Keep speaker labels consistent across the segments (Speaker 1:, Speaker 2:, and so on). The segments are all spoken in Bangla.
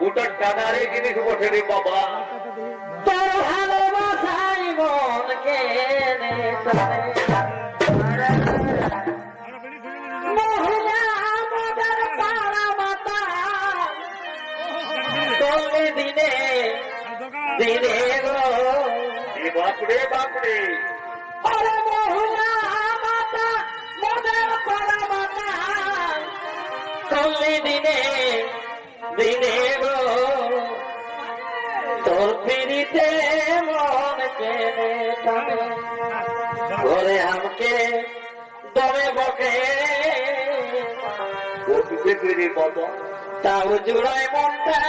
Speaker 1: ওটা টানারে জিনিস বটে রে বাবা।
Speaker 2: তোর ভালোবাসাই মন কেনে দিনে দিনে গো
Speaker 1: বাপরে বাপরে।
Speaker 2: আরে মহিলা মাতা মোদের পাড়া মাতা। চলে দিনে দিনে পিড়িতে মন কেড়ে টানে। ঘরে আমাকে দমে বকে।
Speaker 1: বসবে রে বাবা
Speaker 2: তাও জুড়ায় মনটা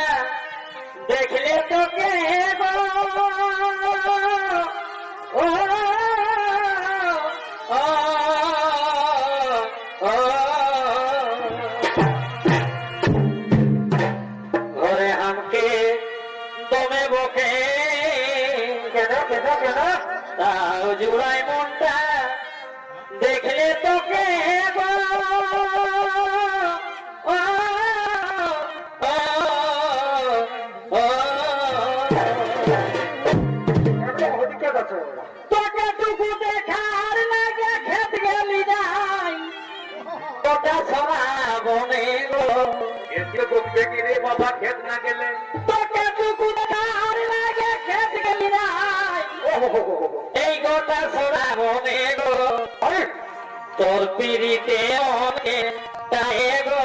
Speaker 2: দমে বকে। কেন কেন কেন তাও জুড়ায় মনটা। দেখলে তোকে গো। ও, ও, ও। কথা শোনা মনে গো তোর পিড়িতে অনেক তাই গো।